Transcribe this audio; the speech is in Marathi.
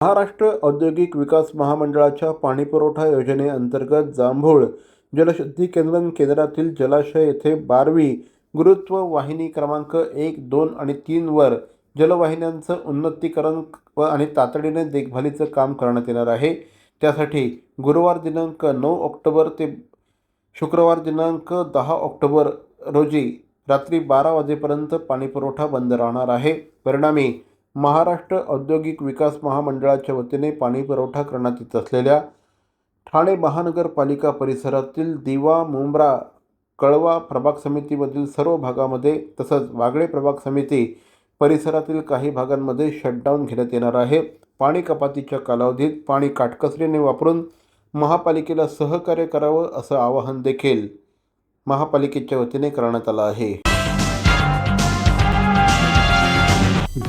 महाराष्ट्र औद्योगिक विकास महामंडळाच्या पाणीपुरवठा योजनेअंतर्गत जांभूळ जलशुद्धी केंद्र केंद्रातील जलाशय येथे बारवी गुरुत्व वाहिनी क्रमांक एक दोन आणि तीनवर जलवाहिन्यांचं उन्नतीकरण व आणि तातडीने देखभालीचं काम करण्यात येणार आहे. त्यासाठी गुरुवार दिनांक नऊ ऑक्टोबर ते शुक्रवार दिनांक दहा ऑक्टोबर रोजी रात्री बारा वाजेपर्यंत पाणीपुरवठा बंद राहणार आहे. परिणामी महाराष्ट्र औद्योगिक विकास महामंडळाच्या वतीने पाणीपुरवठा करण्यात येत असलेल्या ठाणे महानगरपालिका परिसरातील दिवा मुंब्रा कळवा प्रभाग समितीमधील सर्व भागामध्ये तसंच वागळे प्रभाग समिती परिसरातील काही भागांमध्ये शटडाऊन घेण्यात येणार आहे. पाणी कपातीच्या कालावधीत पाणी काटकसरीने वापरून महापालिकेला सहकार्य करावं असं आवाहन देखील महापालिकेच्या वतीने करण्यात आलं आहे.